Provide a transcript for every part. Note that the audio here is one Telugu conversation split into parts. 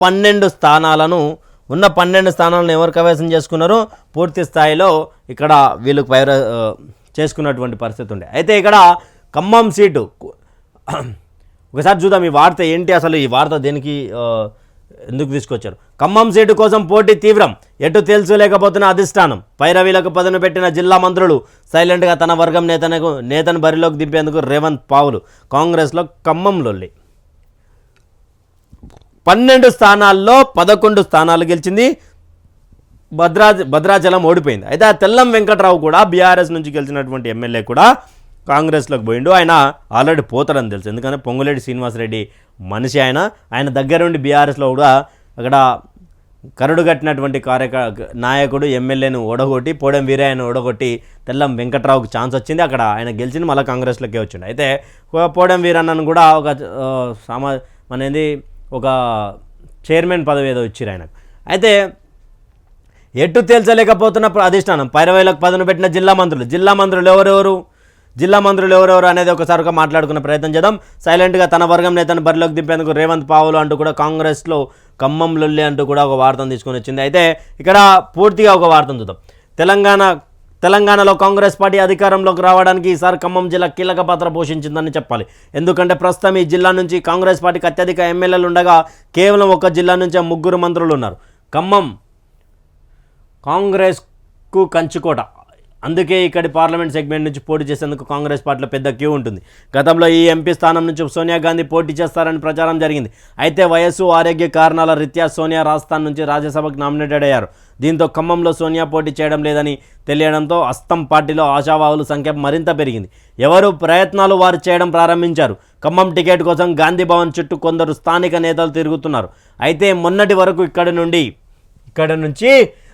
పన్నెండు స్థానాలను ఉన్న పన్నెండు స్థానాలను ఎవరు కైవసం చేసుకున్నారో? పూర్తి స్థాయిలో ఇక్కడ వీళ్ళు పైర చేసుకున్నటువంటి పరిస్థితి ఉండే. అయితే ఇక్కడ ఖమ్మం సీటు ఒకసారి చూద్దాం ఈ వార్త ఏంటి అసలు ఈ వార్త దేనికి ఎందుకు తీసుకొచ్చారు? ఖమ్మం సీటు కోసం పోటీ తీవ్రం ఎటు తెలుసుకోలేకపోతున్న అధిష్టానం పైరవీలకు పదను పెట్టిన జిల్లా మంత్రులు సైలెంట్గా తన వర్గం నేతనకు నేతను బరిలోకి దింపేందుకు రేవంత్ పావులు కాంగ్రెస్లో ఖమ్మం లొల్లి. పన్నెండు స్థానాల్లో పదకొండు స్థానాలు గెలిచింది. భద్రా భద్రాచలం ఓడిపోయింది. అయితే ఆ తెల్లం వెంకట్రావు కూడా బీఆర్ఎస్ నుంచి గెలిచినటువంటి ఎమ్మెల్యే కూడా కాంగ్రెస్లోకి పోయిండు. ఆయన ఆల్రెడీ పోతాడని తెలుసు. ఎందుకంటే పొంగులేటి శ్రీనివాసరెడ్డి మనిషి ఆయన. ఆయన దగ్గర ఉండి బీఆర్ఎస్లో కూడా అక్కడ కరుడు కట్టినటువంటి కార్యక నాయకుడు ఎమ్మెల్యేను ఓడగొట్టి పోడెం వీరయ్యను ఓడగొట్టి తెల్లం వెంకట్రావుకి ఛాన్స్ వచ్చింది. అక్కడ ఆయన గెలిచింది మళ్ళీ కాంగ్రెస్లోకి వచ్చిండు. అయితే పోడెం వీరన్నను కూడా ఒక సమా మన ఏంది ఒక చైర్మన్ పదవి ఏదో ఇచ్చారు ఆయనకు. అయితే ఎటు తేల్చలేకపోతున్న అధిష్టానం? పైరవేలకు పదును పెట్టిన జిల్లా మంత్రులు. జిల్లా మంత్రులు ఎవరెవరు? జిల్లా మంత్రులు ఎవరెవరు అనేది ఒకసారిగా మాట్లాడుకునే ప్రయత్నం చేద్దాం. సైలెంట్గా తన వర్గం నేతను బరిలోకి దింపేందుకు రేవంత్ పావులు అంటూ కూడా కాంగ్రెస్లో ఖమ్మం లొల్లి అంటూ కూడా ఒక వార్తను తీసుకొని వచ్చింది. అయితే ఇక్కడ పూర్తిగా ఒక వార్తను చూద్దాం. తెలంగాణ తెలంగాణలో కాంగ్రెస్ పార్టీ అధికారంలోకి రావడానికి ఈసారి ఖమ్మం జిల్లా కీలక పాత్ర పోషించిందని చెప్పాలి. ఎందుకంటే ప్రస్తుతం ఈ జిల్లా నుంచి కాంగ్రెస్ పార్టీకి అత్యధిక ఎమ్మెల్యేలు ఉండగా కేవలం ఒక జిల్లా నుంచే ముగ్గురు మంత్రులు ఉన్నారు. ఖమ్మం కాంగ్రెస్కు కంచుకోట అందుకే ఇక్కడి పార్లమెంట్ సెగ్మెంట్ నుంచి పోటీ చేసేందుకు కాంగ్రెస్ పార్టీలో పెద్ద క్యూ ఉంటుంది. గతంలో ఈ ఎంపీ స్థానం నుంచి సోనియా గాంధీ పోటీ చేస్తారని ప్రచారం జరిగింది. అయితే వయస్సు ఆరోగ్య కారణాల రీత్యా సోనియా రాజస్థాన్ నుంచి రాజ్యసభకు నామినేటెడ్ అయ్యారు. దీంతో ఖమ్మంలో సోనియా పోటీ చేయడం లేదని తెలియడంతో అస్తం పార్టీలో ఆశావాహుల సంఖ్య మరింత పెరిగింది. ఎవరు ప్రయత్నాలు వారు చేయడం ప్రారంభించారు. ఖమ్మం టికెట్ కోసం గాంధీ భవన్ చుట్టూ కొందరు స్థానిక నేతలు తిరుగుతున్నారు. అయితే మొన్నటి వరకు ఇక్కడి నుండి ఇక్కడ నుంచి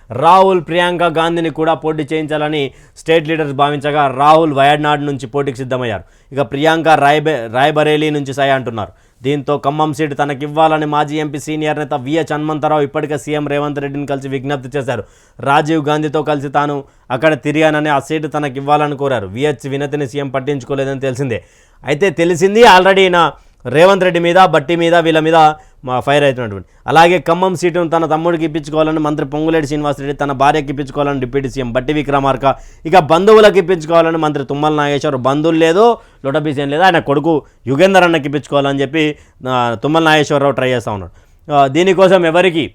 రాహుల్ ప్రియాంక గాంధీని కూడా పోటీ చేయించాలని స్టేట్ లీడర్స్ భావించగా రాహుల్ వయనాడ్ నుంచి పోటీకి సిద్ధమయ్యారు. ఇక ప్రియాంక రాయబే రాయ్బరేలీ నుంచి సై అంటున్నారు. దీంతో ఖమ్మం సీటు తనకివ్వాలని మాజీ ఎంపీ సీనియర్ నేత విహెచ్ హనుమంతరావు ఇప్పటికే సీఎం రేవంత్ రెడ్డిని కలిసి విజ్ఞప్తి చేశారు. రాజీవ్ గాంధీతో కలిసి తాను అక్కడ తిరిగానని ఆ సీటు తనకి ఇవ్వాలని కోరారు విహెచ్ వినతిని సీఎం పట్టించుకోలేదని తెలిసిందే. అయితే తెలిసింది ఆల్రెడీ నా రేవంత్ రెడ్డి మీద బట్టి మీద వీళ్ళ మీద ఫైర్ అవుతున్నటువంటి. అలాగే ఖమ్మం సీటును తన తమ్ముడికి ఇప్పించుకోవాలని మంత్రి పొంగులేటి శ్రీనివాసరెడ్డి తన భార్యకి ఇప్పించుకోవాలని డిప్యూటీ సీఎం బట్టి విక్రమార్క ఇక బంధువులకు ఇప్పించుకోవాలని మంత్రి తుమ్మల నాగేశ్వర్ బంధువులు లేదు లొటబీస్ ఏం లేదు ఆయన కొడుకు యుగేందర్ అన్నకి ఇప్పించుకోవాలని చెప్పి తుమ్మల నాగేశ్వరరావు ట్రై చేస్తూ ఉన్నాడు. దీనికోసం ఎవరికి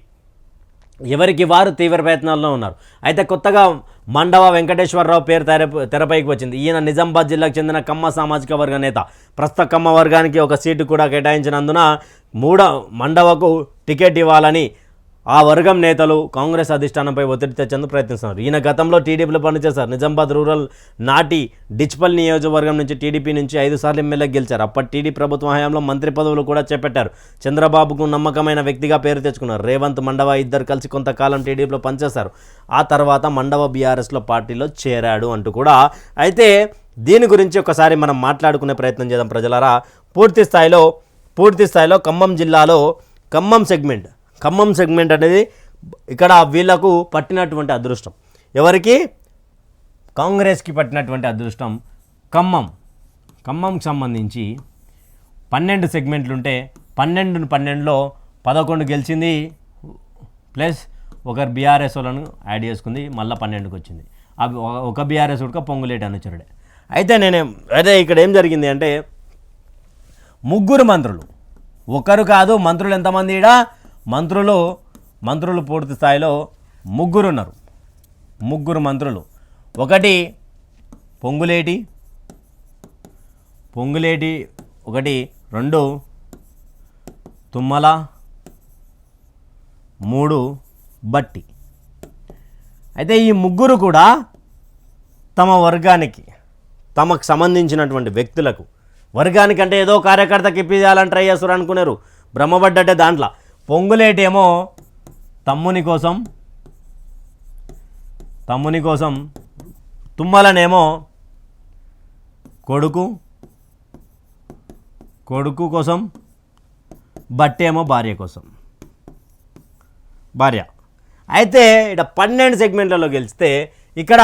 ఎవరికి వారు తీవ్ర ప్రయత్నాల్లో ఉన్నారు. అయితే కొత్తగా మండవ వెంకటేశ్వరరావు పేరు తెర తెరపైకి వచ్చింది. ఈయన నిజామాబాద్ జిల్లాకు చెందిన కమ్మ సామాజిక వర్గ నేత. ప్రస్తుత కమ్మ వర్గానికి ఒక సీటు కూడా కేటాయించినందున మూడ మండవకు టికెట్ ఇవ్వాలని ఆ వర్గం నేతలు కాంగ్రెస్ అధిష్టానంపై ఒత్తిడి తెచ్చేందుకు ప్రయత్నిస్తున్నారు. ఈయన గతంలో టీడీపీలో పనిచేశారు. నిజామాబాద్ రూరల్ నాటి డిచ్పల్ నియోజకవర్గం నుంచి టీడీపీ నుంచి ఐదు సార్లు ఎమ్మెల్యే గెలిచారు. అప్పటి టీడీ ప్రభుత్వ హయాంలో మంత్రి పదవులు కూడా చేపట్టారు. చంద్రబాబుకు నమ్మకమైన వ్యక్తిగా పేరు తెచ్చుకున్నారు. రేవంత్ మండవ ఇద్దరు కలిసి కొంతకాలం టీడీపీలో పనిచేశారు. ఆ తర్వాత మండవ బీఆర్ఎస్లో పార్టీలో చేరాడు అంటూ కూడా. అయితే దీని గురించి ఒకసారి మనం మాట్లాడుకునే ప్రయత్నం చేద్దాం ప్రజలారా. పూర్తి స్థాయిలో పూర్తి స్థాయిలో ఖమ్మం జిల్లాలో ఖమ్మం సెగ్మెంట్ ఖమ్మం సెగ్మెంట్ అనేది ఇక్కడ వీళ్ళకు పట్టినటువంటి అదృష్టం. ఎవరికి? కాంగ్రెస్కి పట్టినటువంటి అదృష్టం ఖమ్మం. ఖమ్మంకి సంబంధించి పన్నెండు సెగ్మెంట్లు ఉంటే పన్నెండు పన్నెండులో పదకొండు గెలిచింది. ప్లస్ ఒకరు బీఆర్ఎస్ వాళ్ళను యాడ్ చేసుకుంది మళ్ళీ పన్నెండుకి వచ్చింది అవి ఒక- బీఆర్ఎస్ ఉడక పొంగులేటి అనుచరుడే. అయితే నేనే అయితే ఇక్కడ ఏం జరిగింది అంటే ముగ్గురు మంత్రులు. ఒకరు కాదు మంత్రులు ఎంతమంది ఇడా మంత్రులు మంత్రులు పూర్తి స్థాయిలో ముగ్గురు ఉన్నారు ముగ్గురు మంత్రులు. ఒకటి పొంగులేటి పొంగులేటి ఒకటి రెండు తుమ్మల మూడు బట్టి. అయితే ఈ ముగ్గురు కూడా తమ వర్గానికి తమకు సంబంధించినటువంటి వ్యక్తులకు వర్గానికంటే ఏదో కార్యకర్తకి ఇప్పించాలని ట్రై చేస్తారు అనుకున్నారు భ్రమపడ్డట్టే దాంట్లో. పొంగులేటేమో తమ్ముని కోసం తమ్ముని కోసం తుమ్మలనేమో కొడుకు కొడుకు కోసం బట్టేమో భార్య కోసం. భార్య. అయితే ఇక్కడ పన్నెండు సెగ్మెంట్లలో గెలిస్తే ఇక్కడ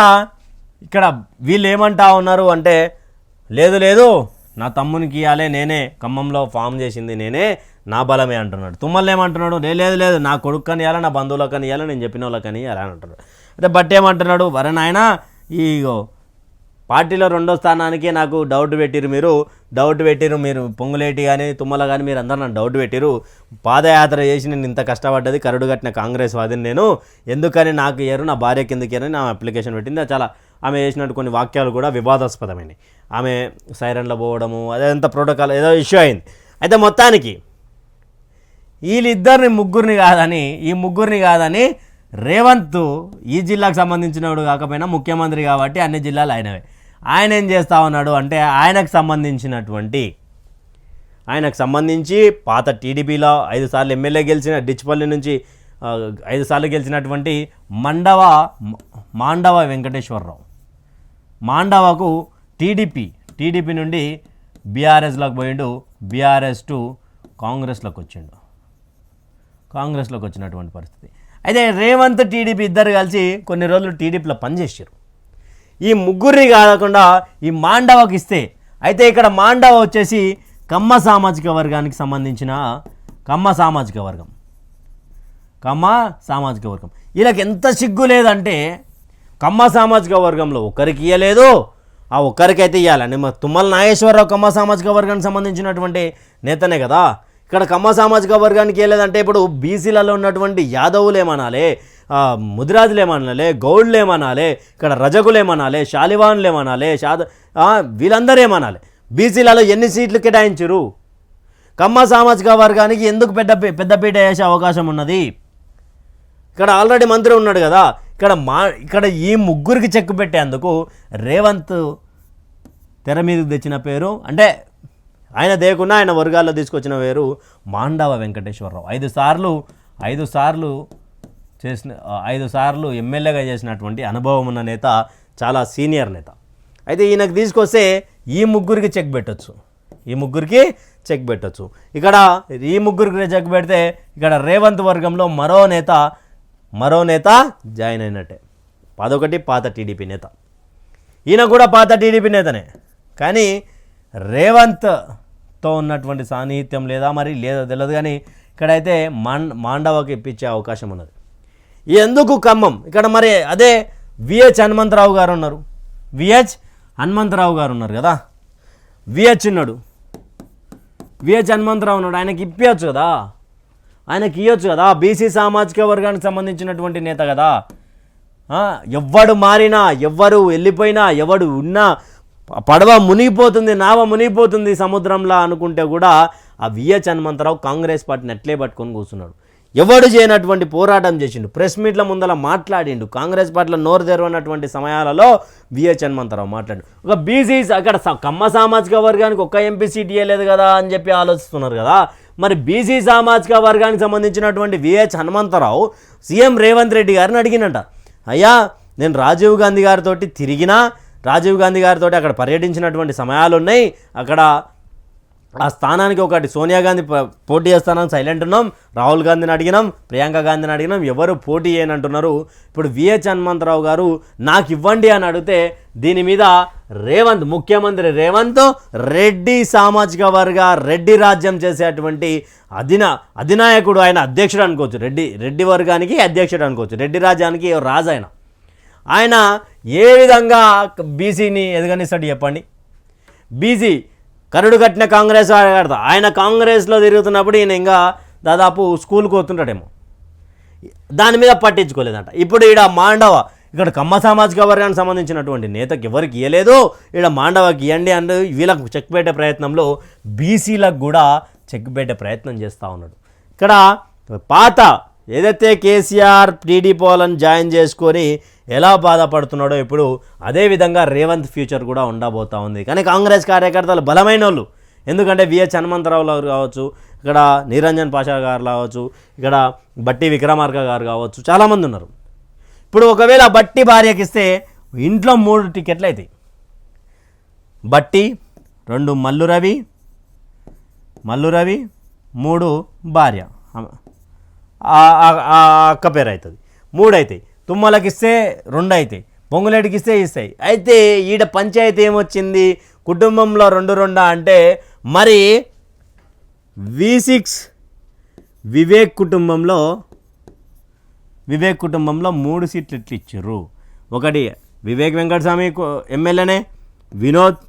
ఇక్కడ వీళ్ళు ఏమంటా ఉన్నారు అంటే లేదు లేదు నా తమ్మునికి ఇవ్వాలి నేనే ఖమ్మంలో ఫామ్ చేసింది నేనే నా బలమే అంటున్నాడు. తుమ్మల్ని ఏమంటున్నాడు? నేను లేదు లేదు నా కొడుకు కానీ ఇవ్వాలి నా బంధువులకు కానీ ఇవ్వాలి నేను చెప్పిన వాళ్ళకి కానీ ఇవ్వాలి అని అంటున్నాడు. అయితే బట్ ఏమంటున్నాడు? వరే నాయన ఈగో పార్టీలో రెండో స్థానానికి నాకు డౌట్ పెట్టిరు మీరు. డౌట్ పెట్టిరు మీరు. పొంగులేటి కానీ తుమ్మల కానీ మీరు అందరూ నన్ను డౌట్ పెట్టిరు పాదయాత్ర చేసి నేను ఇంత కష్టపడ్డది కరుడు కట్టిన కాంగ్రెస్ వాదిని నేను. ఎందుకని నాకు ఏరు నా భార్య ఎందుకు అని నా అప్లికేషన్ పెట్టింది. చాలా ఆమె చేసినట్టు కొన్ని వాక్యాలు కూడా వివాదాస్పదమైనవి ఆమె సైరన్లో పోవడము అదంతా ప్రోటోకాల్ ఏదో ఇష్యూ అయింది. అయితే మొత్తానికి వీళ్ళిద్దరిని ముగ్గురిని కాదని ఈ ముగ్గురిని కాదని రేవంత్ ఈ జిల్లాకు సంబంధించినవాడు కాకపోయినా ముఖ్యమంత్రి కాబట్టి అన్ని జిల్లాలు ఆయనవే. ఆయన ఏం చేస్తా ఉన్నాడు అంటే ఆయనకు సంబంధించినటువంటి ఆయనకు సంబంధించి పాత టీడీపీలో ఐదు సార్లు ఎమ్మెల్యే గెలిచిన డిచ్పల్లి నుంచి ఐదు సార్లు గెలిచినటువంటి మండవ మాండవ వెంకటేశ్వరరావు. మాండవకు టీడీపీ టీడీపీ నుండి బీఆర్ఎస్లోకి పోయిండు బీఆర్ఎస్ టు కాంగ్రెస్లోకి వచ్చిండు. కాంగ్రెస్లోకి వచ్చినటువంటి పరిస్థితి. అయితే రేవంత్ టీడీపీ ఇద్దరు కలిసి కొన్ని రోజులు టీడీపీలో పనిచేసారు ఈ ముగ్గురిని కాకుండా ఈ మాండవకి ఇస్తే అయితే ఇక్కడ మాండవ వచ్చేసి కమ్మ సామాజిక వర్గానికి సంబంధించిన కమ్మ సామాజిక వర్గం. కమ్మ సామాజిక వర్గం. వీళ్ళకి ఎంత సిగ్గు లేదంటే కమ్మ సామాజిక వర్గంలో ఒకరికి ఇవ్వలేదు ఆ ఒక్కరికైతే ఇవ్వాలండి మరి తుమ్మల నాగేశ్వరరావు కమ్మ సామాజిక వర్గానికి సంబంధించినటువంటి నేతనే కదా. ఇక్కడ కమ్మ సామాజిక వర్గానికి వెళ్ళేదంటే ఇప్పుడు బీసీలలో ఉన్నటువంటి యాదవులేమనాలే ముదిరాజులేమనాలే గౌడ్లేమనాలే ఇక్కడ రజకులేమనాలే ఏమనాలి శాలివాన్లు షాద వీళ్ళందరూ ఏమనాలి బీసీలలో ఎన్ని సీట్లు కేటాయించరు కమ్మ సామాజిక వర్గానికి ఎందుకు పెద్ద పెద్దపీట వేసే అవకాశం ఉన్నది? ఇక్కడ ఆల్రెడీ మంత్రి ఉన్నాడు కదా ఇక్కడ మా ఇక్కడ ఈ ముగ్గురికి చెక్ పెట్టేందుకు రేవంత్ తెర మీదకి తెచ్చిన పేరు అంటే ఆయన దేకున్నా ఆయన వర్గాల్లో తీసుకొచ్చిన పేరు మాండవ వెంకటేశ్వరరావు. ఐదు సార్లు ఐదు సార్లు చేసిన ఐదు సార్లు ఎమ్మెల్యేగా చేసినటువంటి అనుభవం ఉన్న నేత చాలా సీనియర్ నేత. అయితే ఈయనకు తీసుకొస్తే ఈ ముగ్గురికి చెక్ పెట్టొచ్చు. ఈ ముగ్గురికి చెక్ పెట్టచ్చు. ఇక్కడ ఈ ముగ్గురికి చెక్ పెడితే ఇక్కడ రేవంత్ వర్గంలో మరో నేత మరో నేత జాయిన్ అయినట్టే. పదొకటి పాత టీడీపీ నేత. ఈయన కూడా పాత టీడీపీ నేతనే. కానీ రేవంత్ తో ఉన్నటువంటి సాన్నిహిత్యం లేదా మరి లేదా తెలియదు కానీ ఇక్కడైతే మాం మాండవకి ఇప్పించే అవకాశం ఉన్నది. ఎందుకు ఖమ్మం? ఇక్కడ మరి అదే విహెచ్ హనుమంతరావు గారు ఉన్నారు. విహెచ్ హనుమంతరావు గారు ఉన్నారు కదా? విహెచ్ ఉన్నాడు. విహెచ్ హనుమంతరావు ఉన్నాడు. ఆయనకి ఇప్పించచ్చు కదా? ఆయనకి ఇవ్వచ్చు కదా? బీసీ సామాజిక వర్గానికి సంబంధించినటువంటి నేత కదా? ఎవడు ఎవ్వడు మారినా ఎవ్వరు వెళ్ళిపోయినా ఎవడు ఉన్నా పడవ మునిగిపోతుంది నావ మునిగిపోతుంది సముద్రంలో అనుకుంటే కూడా ఆ విహెచ్ హనుమంతరావు కాంగ్రెస్ పార్టీని ఎట్లే పట్టుకొని కూర్చున్నాడు. ఎవడు చేయనటువంటి పోరాటం చేసిండు? ప్రెస్ మీట్ల ముందర మాట్లాడిండు. కాంగ్రెస్ పార్టీలో నోరు తెరవనటువంటి సమయాలలో విహెచ్ హనుమంతరావు మాట్లాడు. ఒక బీసీ అక్కడ కమ్మ సామాజిక వర్గానికి ఒక్క ఎంపీ సీట్ ఇవ్వలేదు కదా అని చెప్పి ఆలోచిస్తున్నారు కదా. మరి బీసీ సామాజిక వర్గానికి సంబంధించినటువంటి విహెచ్ హనుమంతరావు సీఎం రేవంత్ రెడ్డి గారిని అడిగినట అయ్యా నేను రాజీవ్ గాంధీ గారితో తిరిగినా రాజీవ్ గాంధీ గారితో అక్కడ పర్యటించినటువంటి సమయాలు ఉన్నాయి అక్కడ ఆ స్థానానికి ఒకటి సోనియా గాంధీ పోటీ చేస్తానని సైలెంట్ ఉన్నాం. రాహుల్ గాంధీని అడిగినాం. ప్రియాంక గాంధీని అడిగినాం. ఎవరు పోటీ చేయనంటున్నారు. ఇప్పుడు విహెచ్ హనుమంతరావు గారు నాకు ఇవ్వండి అని అడిగితే దీని మీద రేవంత్ ముఖ్యమంత్రి రేవంత్ రెడ్డి సామాజిక వర్గ రెడ్డి రాజ్యం చేసేటువంటి అధిన అధినాయకుడు ఆయన అధ్యక్షుడు అనుకోవచ్చు. రెడ్డి రెడ్డి వర్గానికి అధ్యక్షుడు అనుకోవచ్చు. రెడ్డి రాజ్యానికి రాజు ఆయన. ఆయన ఏ విధంగా బీసీని ఎదగనిస్తాడు చెప్పండి? బీసీ కరుడు కట్టిన కాంగ్రెస్ ఆడతా ఆయన కాంగ్రెస్లో తిరుగుతున్నప్పుడు ఈయన ఇంకా దాదాపు స్కూల్కి పోతుంటాడేమో. దాని మీద పట్టించుకోలేదంట. ఇప్పుడు ఈడ మాండవ ఇక్కడ కమ్మ సామాజిక వర్గానికి సంబంధించినటువంటి నేతకి ఎవరికి ఇవ్వలేదు ఈడ మాండవకి ఇవ్వండి అని వీళ్ళకు చెక్ పెట్టే ప్రయత్నంలో బీసీలకు కూడా చెక్ పెట్టే ప్రయత్నం చేస్తూ ఉన్నాడు. ఇక్కడ పాత ఏదైతే కేసీఆర్ టీడీపోలను జాయిన్ చేసుకొని ఎలా బాధపడుతున్నాడో ఇప్పుడు అదేవిధంగా రేవంత్ ఫ్యూచర్ కూడా ఉండబోతా ఉంది. కానీ కాంగ్రెస్ కార్యకర్తలు బలమైన వాళ్ళు ఎందుకంటే విహెచ్ హనుమంతరావు గారు కావచ్చు ఇక్కడ నిరంజన్ పాషా గారు కావచ్చు ఇక్కడ బట్టి విక్రమార్క గారు కావచ్చు చాలామంది ఉన్నారు. ఇప్పుడు ఒకవేళ బట్టి భార్యకి ఇస్తే ఇంట్లో మూడు టికెట్లు అవుతాయి బట్టి రెండు మల్లు రవి మల్లు రవి మూడు భార్య. అక్క పేరు అవుతుంది మూడు అవుతాయి తుమ్మలకి ఇస్తే రెండు అవుతాయి పొంగులేటికి ఇస్తే ఇస్తాయి. అయితే ఈడ పంచాయతీ ఏమొచ్చింది? కుటుంబంలో రెండు రెండా అంటే మరి వి సిక్స్ వివేక్ కుటుంబంలో వివేక్ కుటుంబంలో మూడు సీట్లు ఎట్లు ఇచ్చారు ఒకటి వివేక్ వెంకటస్వామి ఎమ్మెల్యేనే వినోద్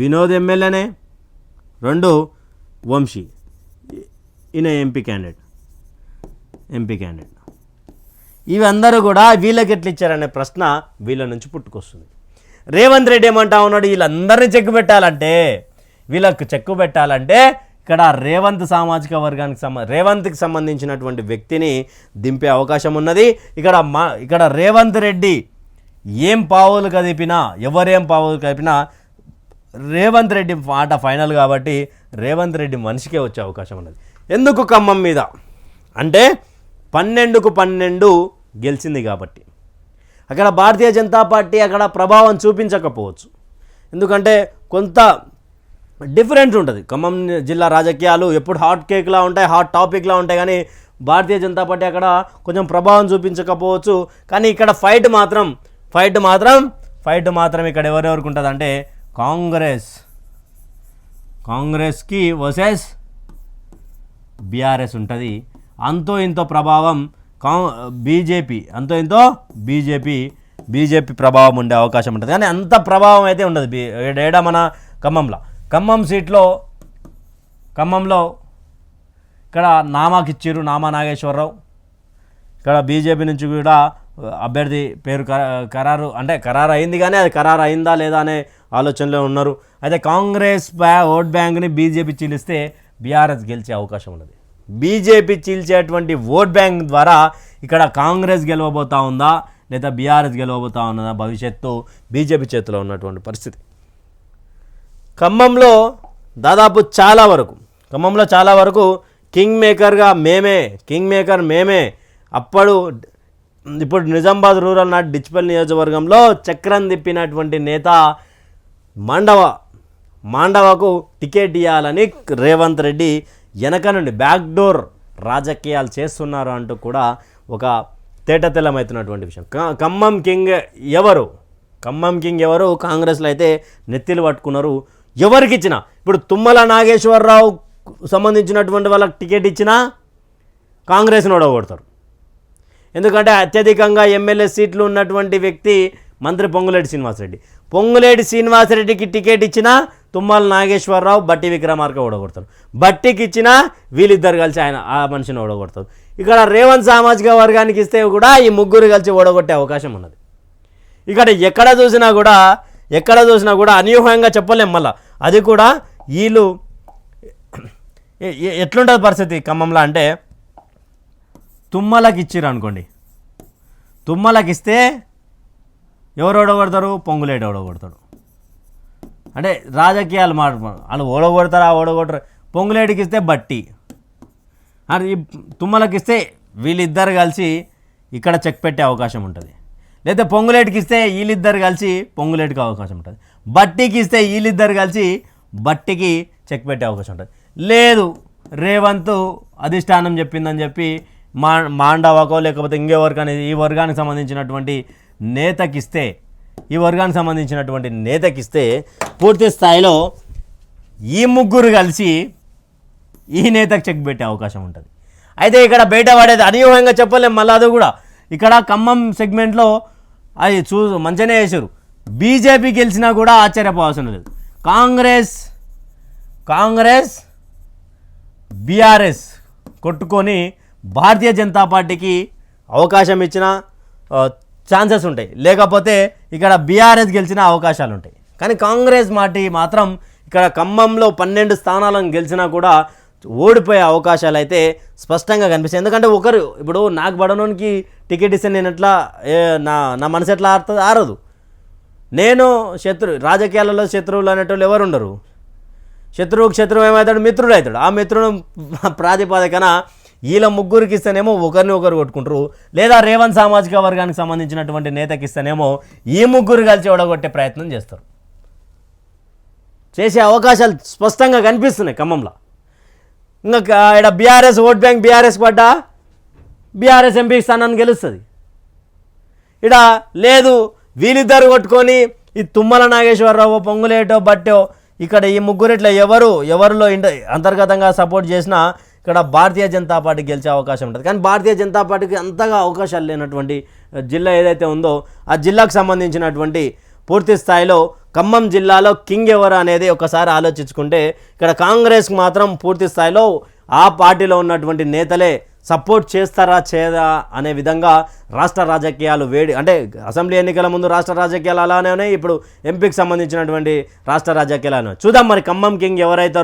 వినోద్ ఎమ్మెల్యేనే రెండు వంశీ. ఈయన ఎంపీ క్యాండిడేట్. MP candidate. ఇవందరూ కూడా వీళ్ళకి ఎట్లా ఇచ్చారనే ప్రశ్న వీళ్ళ నుంచి పుట్టుకొస్తుంది. రేవంత్ రెడ్డి ఏమంటా ఉన్నాడు? వీళ్ళందరినీ చెక్కు పెట్టాలంటే వీళ్ళకు చెక్కు పెట్టాలంటే ఇక్కడ రేవంత్ సామాజిక వర్గానికి సంబ రేవంత్కి సంబంధించినటువంటి వ్యక్తిని దింపే అవకాశం ఉన్నది. ఇక్కడ మా ఇక్కడ రేవంత్ రెడ్డి ఏం పావులు కదిపినా ఎవరేం పావులు కదిపినా రేవంత్ రెడ్డి ఆట ఫైనల్ కాబట్టి రేవంత్ రెడ్డి మనిషికే వచ్చే అవకాశం ఉన్నది. ఎందుకు ఖమ్మం మీద? అంటే పన్నెండుకు పన్నెండు గెలిచింది కాబట్టి. అక్కడ భారతీయ జనతా పార్టీ అక్కడ ప్రభావం చూపించకపోవచ్చు. ఎందుకంటే కొంత డిఫరెంట్ ఉంటుంది. ఖమ్మం జిల్లా రాజకీయాలు ఎప్పుడు హాట్ కేక్లా ఉంటాయి హాట్ టాపిక్లా ఉంటాయి కానీ భారతీయ జనతా పార్టీ అక్కడ కొంచెం ప్రభావం చూపించకపోవచ్చు. కానీ ఇక్కడ ఫైట్ మాత్రం ఫైట్ మాత్రం ఫైట్ మాత్రం ఇక్కడ ఎవరెవరికి ఉంటుంది అంటే కాంగ్రెస్. కాంగ్రెస్కి వర్సెస్ బీఆర్ఎస్ ఉంటుంది. అంతో ఇంతో ప్రభావం కా బీజేపీ అంతో ఇంతో బీజేపీ బీజేపీ ప్రభావం ఉండే అవకాశం ఉంటుంది. కానీ అంత ప్రభావం అయితే ఉండదు. బీ ఏడా మన ఖమ్మంలో. ఖమ్మం సీట్లో ఖమ్మంలో ఇక్కడ నామాకి నామా నాగేశ్వరరావు. ఇక్కడ బీజేపీ నుంచి కూడా అభ్యర్థి పేరు ఖరారు అంటే ఖరారు అయింది కానీ అది ఖరారు అయిందా లేదా అనే ఆలోచనలో ఉన్నారు. అయితే కాంగ్రెస్ బ్యా ఓట్ బ్యాంక్ని బీజేపీ చీలిస్తే బీఆర్ఎస్ గెలిచే అవకాశం ఉన్నది. బీజేపీ చీల్చేటువంటి ఓట్ బ్యాంక్ ద్వారా ఇక్కడ కాంగ్రెస్ గెలవబోతా ఉందా? లేదా బీఆర్ఎస్ గెలవబోతా ఉన్నదా? భవిష్యత్తు బీజేపీ చేతిలో ఉన్నటువంటి పరిస్థితి. ఖమ్మంలో దాదాపు చాలా వరకు ఖమ్మంలో చాలా వరకు కింగ్ మేకర్గా మేమే కింగ్ మేకర్ మేమే అప్పుడు ఇప్పుడు నిజామాబాద్ రూరల్ నాటి డిచ్పల్ నియోజకవర్గంలో చక్రం తిప్పినటువంటి నేత మాండవ మాండవకు టికెట్ ఇవ్వాలని రేవంత్ రెడ్డి వెనక నుండి బ్యాక్డోర్ రాజకీయాలు చేస్తున్నారు అంటూ కూడా ఒక తేటతెల్లమవుతున్నటువంటి విషయం. ఖమ్మం కింగ్ ఎవరు? ఖమ్మం కింగ్ ఎవరు? కాంగ్రెస్లో అయితే నెత్తిలు పట్టుకున్నారు. ఎవరికి ఇచ్చినా ఇప్పుడు తుమ్మల నాగేశ్వరరావు సంబంధించినటువంటి వాళ్ళకి టికెట్ ఇచ్చినా కాంగ్రెస్ని ఓడగొడతారు. ఎందుకంటే అత్యధికంగా ఎమ్మెల్యే సీట్లు ఉన్నటువంటి వ్యక్తి మంత్రి పొంగులేటి శ్రీనివాసరెడ్డి. పొంగులేటి శ్రీనివాసరెడ్డికి టికెట్ ఇచ్చినా తుమ్మల నాగేశ్వరరావు బట్టి విక్రమార్క ఓడగొడతారు. బట్టికి ఇచ్చినా వీళ్ళిద్దరు కలిసి ఆయన ఆ మనిషిని ఓడగొడతారు. ఇక్కడ రేవంత్ సామాజిక వర్గానికి ఇస్తే కూడా ఈ ముగ్గురు కలిసి ఓడగొట్టే అవకాశం ఉన్నది. ఇక్కడ ఎక్కడ చూసినా కూడా ఎక్కడ చూసినా కూడా అనూహ్యంగా చెప్పలేం మళ్ళా. అది కూడా వీళ్ళు ఎట్లుంటుంది పరిస్థితి ఖమ్మంలో అంటే తుమ్మలకి ఇచ్చిర్రు అనుకోండి. తుమ్మలకి ఇస్తే ఎవరు ఓడగొడతారు? పొంగులేడు ఓడగొడతాడు. అంటే రాజకీయాలు మాట వాళ్ళు ఓడగొడతారా ఓడగొడతారు పొంగులేటికి ఇస్తే బట్టి. అది ఈ తుమ్మలకి ఇస్తే వీళ్ళిద్దరు కలిసి ఇక్కడ చెక్ పెట్టే అవకాశం ఉంటుంది. లేదా పొంగులేటికి ఇస్తే వీళ్ళిద్దరు కలిసి పొంగులేటికి అవకాశం ఉంటుంది. బట్టికి ఇస్తే వీళ్ళిద్దరు కలిసి బట్టికి చెక్ పెట్టే అవకాశం ఉంటుంది. లేదు రేవంత్ అధిష్టానం చెప్పిందని చెప్పి మా మాండవకో లేకపోతే ఇంకెవరికని ఈ వర్గానికి సంబంధించినటువంటి నేతకిస్తే ఈ వర్గానికి సంబంధించినటువంటి నేతకిస్తే పూర్తి స్థాయిలో ఈ ముగ్గురు కలిసి ఈ నేతకు చెక్ పెట్టే అవకాశం ఉంటుంది. అయితే ఇక్కడ బయట పడేది అనూహ్యంగా చెప్పలేం మళ్ళీ అది కూడా. ఇక్కడ ఖమ్మం సెగ్మెంట్లో అది చూ మంచిగానే చేశారు. బీజేపీ గెలిచినా కూడా ఆశ్చర్యపోవాల్సిన లేదు. కాంగ్రెస్ కాంగ్రెస్ బీఆర్ఎస్ కొట్టుకొని భారతీయ జనతా పార్టీకి అవకాశం ఇచ్చిన ఛాన్సెస్ ఉంటాయి. లేకపోతే ఇక్కడ బీఆర్ఎస్ గెలిచిన అవకాశాలు ఉంటాయి. కానీ కాంగ్రెస్ పార్టీ మాత్రం ఇక్కడ ఖమ్మంలో పన్నెండు స్థానాలను గెలిచినా కూడా ఓడిపోయే అవకాశాలు అయితే స్పష్టంగా కనిపిస్తాయి. ఎందుకంటే ఒకరు ఇప్పుడు నాకు బడనోనికి టికెట్ ఇస్తే నేను ఎట్లా ఏ, నా నా మనసు ఎట్లా ఆడుతుంది ఆరదు? నేను శత్రు రాజకీయాలలో శత్రువులు అనేటోళ్ళు ఎవరు ఉండరు? శత్రువు శత్రువు ఏమవుతాడు? మిత్రుడు అవుతాడు. ఆ మిత్రుడు ప్రాతిపాదికన వీళ్ళ ముగ్గురికి ఇస్తేనేమో ఒకరిని ఒకరు కొట్టుకుంటారు. లేదా రేవంత్ సామాజిక వర్గానికి సంబంధించినటువంటి నేతకి ఇస్తేనేమో ఈ ముగ్గురు కలిసి ఓడగొట్టే ప్రయత్నం చేస్తారు. చేసే అవకాశాలు స్పష్టంగా కనిపిస్తున్నాయి ఖమ్మంలో. ఇంకా ఇక్కడ బీఆర్ఎస్ ఓట్ బ్యాంక్ బీఆర్ఎస్ పడ్డా? బీఆర్ఎస్ ఎంపీ స్థానాన్ని గెలుస్తుంది. ఇడ లేదు వీళ్ళిద్దరు కొట్టుకొని ఈ తుమ్మల నాగేశ్వరరావు పొంగులేటో బట్టో ఇక్కడ ఈ ముగ్గురు ఇట్లా ఎవరు ఎవరిలో ఇంట అంతర్గతంగా సపోర్ట్ చేసినా ఇక్కడ భారతీయ జనతా పార్టీ గెలిచే అవకాశం ఉంటుంది. కానీ భారతీయ జనతా పార్టీకి అంతగా అవకాశాలు లేనటువంటి జిల్లా ఏదైతే ఉందో ఆ జిల్లాకు సంబంధించినటువంటి పూర్తి స్థాయిలో ఖమ్మం జిల్లాలో కింగ్ ఎవరు అనేది ఒకసారి ఆలోచించుకుంటే ఇక్కడ కాంగ్రెస్కి మాత్రం పూర్తి స్థాయిలో ఆ పార్టీలో ఉన్నటువంటి నేతలే సపోర్ట్ చేస్తారా చేయదా అనే విధంగా రాష్ట్ర రాజకీయాలు వేడి అంటే అసెంబ్లీ ఎన్నికల ముందు రాష్ట్ర రాజకీయాలు అలానే ఉన్నాయి ఇప్పుడు ఎంపీకి సంబంధించినటువంటి రాష్ట్ర రాజకీయాలు చూద్దాం మరి ఖమ్మం కింగ్ ఎవరైతే